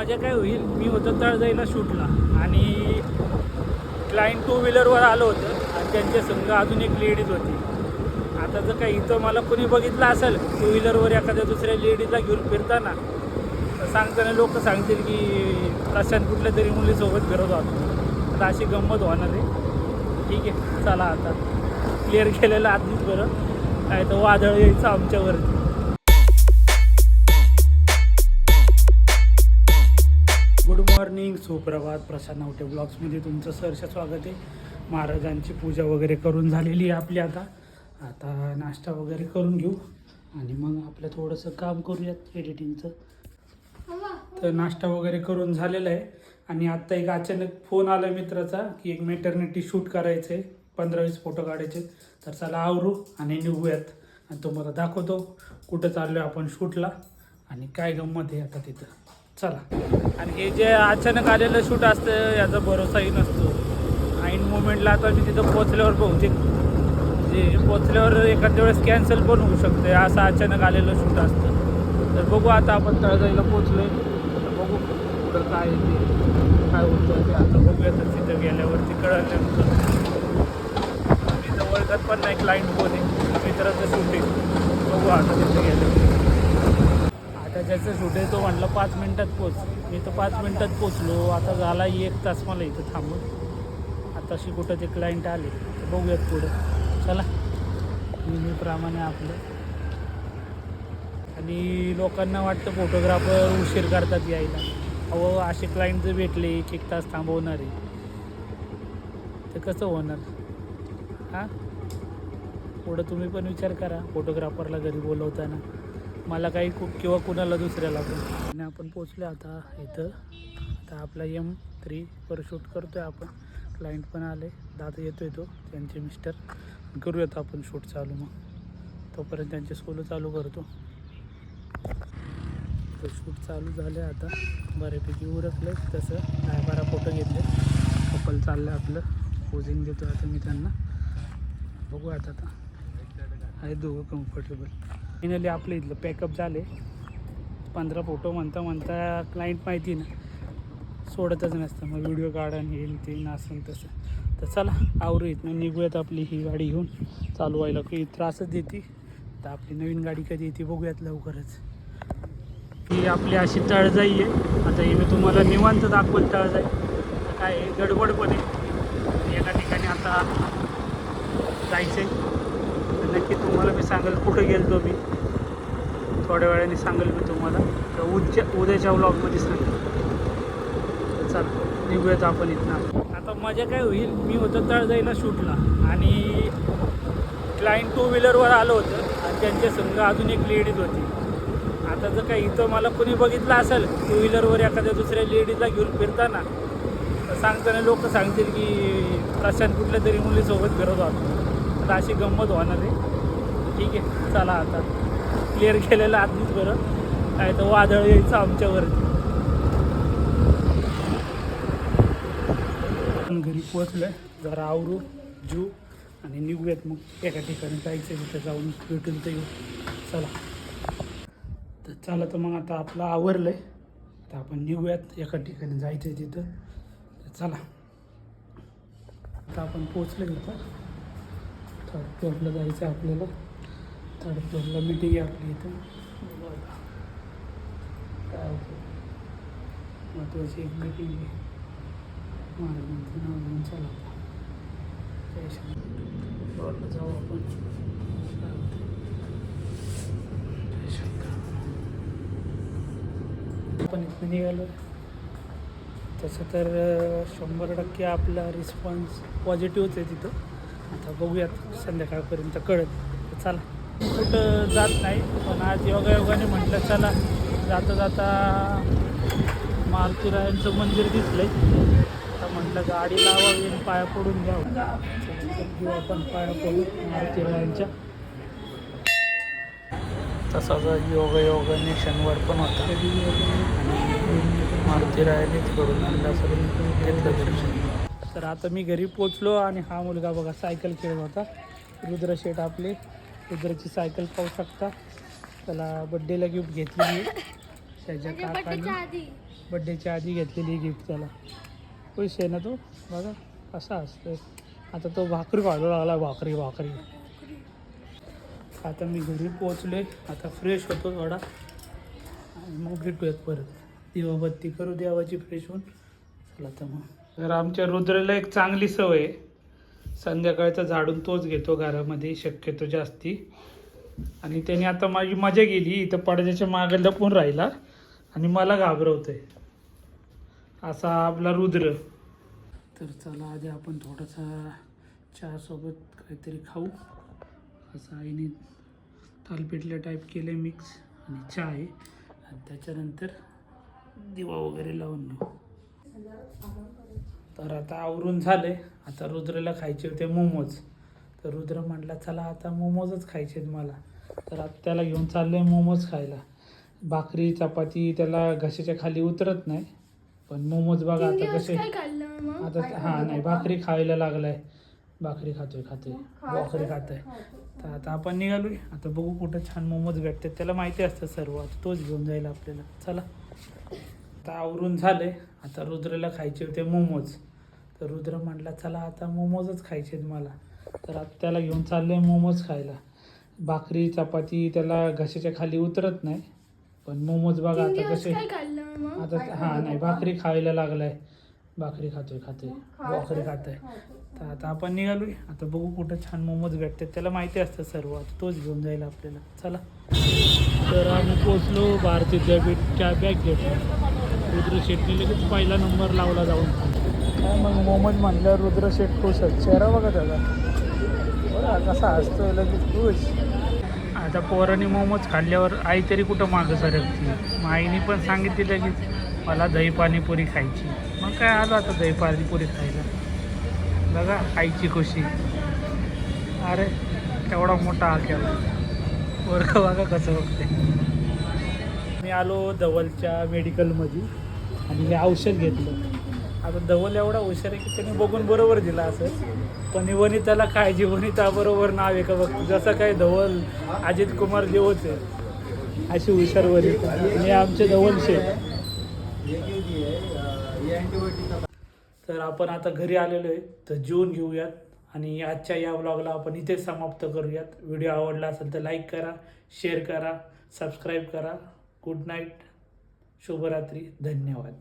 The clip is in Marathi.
माझ्या काय होईल मी होतो तळजाईला शूटला. आणि क्लायंट टू व्हीलरवर आलं होतं आणि त्यांच्या संघ अजून एक लेडीज होती. आता जर काही इथं मला कोणी बघितलं असेल टू व्हीलरवर एखाद्या दुसऱ्या लेडीजला घेऊन फिरताना तर सांगताना लोक सांगतील की प्रशांत कुठल्या तरी मुलीसोबत फिरत होतो. आता अशी गंमत होणार आहे. ठीक आहे चला आता. क्लिअर केलेलं आधीच बरं. काय तर वादळ यायचं आमच्यावरती. मॉर्निंग. सुप्रभात प्रसाद नावटे ब्लॉग्समध्ये तुमचं सहर्ष स्वागत आहे. महाराजांची पूजा वगैरे करून झालेली आहे आपली आता. आता नाश्ता वगैरे करून घेऊ आणि मग आपलं थोडंसं काम करूयात एडिटिंगचं तर नाश्ता वगैरे करून झालेला आहे. आणि आत्ता एक अचानक फोन आला मित्राचा की एक मेटर्निटी शूट करायचं आहे पंधरा वीस फोटो काढायचे. तर चला आवरू आणि निघूयात. आणि तुम्हाला दाखवतो कुठं चाललो आपण शूटला आणि काय गंमत आहे आता तिथं. चला. आणि हे जे अचानक आलेलं शूट असतं याचा भरोसाही नसतो. ऐन मुवमेंटला आता मी तिथं पोचल्यावर बहुतेक जे पोचल्यावर एखाद्या वेळेस कॅन्सल पण होऊ शकते असं अचानक आलेलं शूट असतं. तर बघू आता आपण तळजाईला पोचलो तर बघू पुढं काय ते काय होतं ते आता बघूया. तर तिथं गेल्यावरती कळलं नेमकं. मी तर ओळखत पण नाही क्लायंट कोण मित्राचं शूटिंग बघू आता तिथं गेल्यावर. त्याचं सुटे तो म्हटलं पाच मिनटात पोच. मी तर पाच मिनटात पोचलो. आता झाला एक तास मला इथं थांबून. आताशी कुठं ते क्लायंट आले. तर बघूयात पुढं. चला. नेहमीप्रमाणे आपलं. आणि लोकांना वाटतं फोटोग्राफर उशीर करतात यायला. अहो असे क्लायंट जर भेटले एक एक तास थांबवणारे. तर कसं होणार? हां? पुढं तुम्ही पण विचार करा फोटोग्राफरला घरी बोलवताना. मला काही कु किंवा कुणाला दुसऱ्याला पण. आणि आपण पोचलो आता इथं. आता आपला एम थ्रीवर शूट करतो आहे आपण. क्लायंट पण आले. दादा येतो आहे तो त्यांचे मिस्टर करूयात आपण शूट चालू मग. तोपर्यंत त्यांचे स्कूल चालू करतो. तर शूट चालू झालं आता. बऱ्यापैकी उरकलं तसं दहा बारा फोटो घेतले. कपल चाललं आपलं. पोजिंग देतो आता मी त्यांना. बघू आता. आता आहे दोघं कम्फर्टेबल फायनली आपलं इथलं पॅकअप झाले. पंधरा फोटो म्हणता म्हणता क्लायंट माहिती ना सोडतच नसतं. मग व्हिडिओ काढा हे ते नासन तसं. तर चला आवरू इथनं. निघूयात आपली ही गाडी घेऊन. चालू व्हायला काही त्रासच देते. तर आपली नवीन गाडी कधी येते बघूयात लवकरच. ही आपली अशी तळजाई आहे. आता हे मी तुम्हाला निवांत दाखवत तळजाई. काय गडबड पण आहे एका ठिकाणी आता जायचं आहे नक्की तुम्हाला मी सांगेल कुठं गेलो मी. थोड्या वेळाने सांगेल मी तुम्हाला. तर उद्या उद्याच्या व्लॉगमध्ये सांगेल. चाल निघूयात आपण इथनं. आता मजा काय होईल मी होतं तळजाईला शूटला. आणि क्लायंट टू व्हीलरवर आलं होतं. आणि त्यांच्या संघ अजून एक लेडीज होती. आता जर काही इथं मला कोणी बघितलं असेल टू व्हीलरवर एखाद्या दुसऱ्या लेडीजला घेऊन फिरताना तर सांगताना लोक सांगतील की प्रशांत कुठल्या तरी मुलीसोबत फिरत होता. तर अशी गंमत होणार आहे. ठीक आहे चला आता. क्लिअर केलेलं आधीच बरं. काय तर वादळ यायचं आमच्यावरती आपण घरी पोचलं आहे जरा आवरू जू आणि निघूयात मग. एका ठिकाणी जायचं आहे तिथं जाऊन भेटून तर येऊ. चला. तर चला तर मग आता आपलं आवरलं आहे तर आपण निघूयात. एका ठिकाणी जायचं आहे तिथं. तर चला. आता आपण पोचलं तिथं थर्ड फ्लोअरला जायचं आहे आपल्याला. थर्ड फ्लोअरला मिटिंग आहे आपली इथं. काय होतं? महत्त्वाची एक मिटिंग आहे. महाराजांचं नाव घेऊन चला. फ्लोअरला जाऊ आपण काय आपण इथं निघालो. तसं तर शंभर टक्के आपला रिस्पॉन्स पॉझिटिव्हच आहे तिथं. आता बघूयात संध्याकाळपर्यंत कळत चला. कुठं जात नाही पण आज योगायोगाने म्हटलं चला. जाता जाता मारुतीरायांचं मंदिर दिसलंय. आता म्हटलं गाडी लावावी आणि पाया पडून घ्यावं. घेऊ आपण पाया पडू मारुतीरायांच्या. तसाच योगायोगाने शनिवार पण होता. मारुतीरायानेच करून आणला सगळं घेतलं दर्शन. तर आता मी घरी पोचलो आणि हा मुलगा बघा सायकल खेळत होता. रुद्र शेठ आपले. रुद्राची सायकल पाहू शकता. त्याला बड्डेला गिफ्ट घेतलेली त्याच्या काकाने आधी. बड्डेच्या आधी घेतलेली गिफ्ट त्याला. खुश आहे ना तो? बघा कसा असतोय. आता तो भाकरी खायला लागला भाकरी भाकरी. आता मी घरी पोचले आता फ्रेश होतो थोडा. आणि मग भेटूयात परत. दिवाबत्ती करू देवाची फ्रेश होऊन. चला तर मग. तर आमच्या रुद्राला एक चांगली सवय आहे. संध्याकाळचा झाडून तोच घेतो घरामध्ये शक्यतो जास्ती. आणि त्याने आता माझी मजा गेली इथं पडद्याच्या मागे लपून राहिला आणि मला घाबरवतोय. असा आपला रुद्र. तर चला आधी आपण थोडासा चहासोबत काहीतरी खाऊ. असं आईने थालपिठल्या टाईप केले मिक्स आणि चहा आहे. आणि त्याच्यानंतर दिवा वगैरे लावून घेऊ. तर आता आवरून झाले. आता रुद्रला खायचे होते मोमोज. तर रुद्र म्हटला चला आता मोमोजच खायचे आहेत मला. तर आता त्याला घेऊन चालले मोमोज खायला. भाकरी चपाती त्याला घशाच्या खाली उतरत नाही. पण मोमोज बघा आता कसे आता हां नाही भाकरी खायला लागलाय. भाकरी खातोय खातोय. भाकरी खातोय. तर आता आपण निघालोय. आता बघू कुठं छान मोमोज भेटतात. त्याला माहिती असतं सर्व. आता तोच घेऊन जाईल आपल्याला. चला. आता आवरून झाले. आता रुद्रला खायचे होते मोमोज. तर रुद्र म्हटला चला आता मोमोजच खायचे आहेत मला. तर आता त्याला घेऊन चाललंय मोमोज खायला. भाकरी चपाती त्याला घशाच्या खाली उतरत नाही. पण मोमोज बघा आता कसे आता हां नाही भाकरी खायला लागलाय. भाकरी खातोय खातोय. भाकरी खातोय. तर आता आपण निघालोय. आता बघू कुठं छान मोमोज भेटतात. त्याला माहिती असतं सर्व. आता तोच घेऊन जाईल आपल्याला. चला. तर आम्ही पोचलो भारती विद्यापीठच्या बॅग घेतल्या. रुद्र शेट्टी लगेच पहिला नंबर लावला जाऊन. काय मग मोमोज म्हणल्यावर रुद्र शेट खुशच चेहरा बघा त्याचा. बघा कसा असतो लगेच खुश. आता पोरांनी मोमोज खाल्ल्यावर आई तरी कुठं मागं सरकते? मग आईने पण सांगितली लगेच मला दही पाणीपुरी खायची. मग काय आलो आता दही पाणीपुरी खायला? बघा आईची खुशी. अरे केवढा मोठा हा केला पोरग बघा कसं बघते मी आलो धवलच्या मेडिकलमध्ये आणि हे औषध घेतलं. आता धवल एवढा हुशार आहे की त्याने बघून बरोबर दिला असं. पण वनिताला काळजी वनिता बरोबर नाव आहे का बघ? जसं काय धवल अजित कुमार देवच आहे. अशी हुशार वनिता. आणि आमचे धवल शेठ. तर आपण आता घरी आलेलो आहे. तर जेवून घेऊयात. आणि आजच्या या व्लॉगला आपण इथेच समाप्त करूयात. व्हिडिओ आवडला असेल तर लाईक करा शेअर करा सबस्क्राईब करा. गुड नाईट शुभरात्री धन्यवाद.